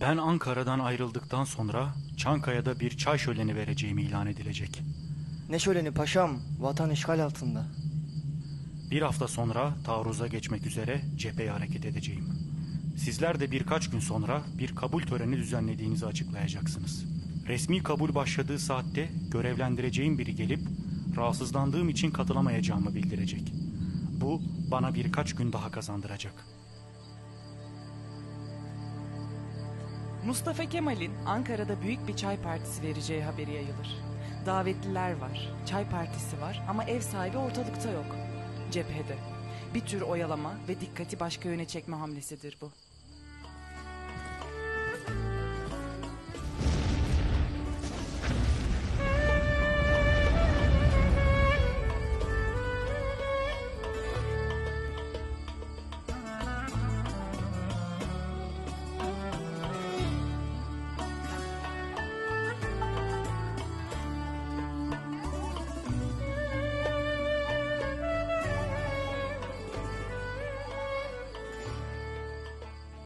Ben Ankara'dan ayrıldıktan sonra Çankaya'da bir çay şöleni vereceğim ilan edilecek. Ne şöleni paşam, vatan işgal altında. Bir hafta sonra taarruza geçmek üzere cepheye hareket edeceğim. Sizler de birkaç gün sonra bir kabul töreni düzenlediğinizi açıklayacaksınız. Resmi kabul başladığı saatte görevlendireceğim biri gelip rahatsızlandığım için katılamayacağımı bildirecek. Bu bana birkaç gün daha kazandıracak. Mustafa Kemal'in Ankara'da büyük bir çay partisi vereceği haberi yayılır. Davetliler var, çay partisi var ama ev sahibi ortalıkta yok. Cephede. Bir tür oyalama ve dikkati başka yöne çekme hamlesidir bu.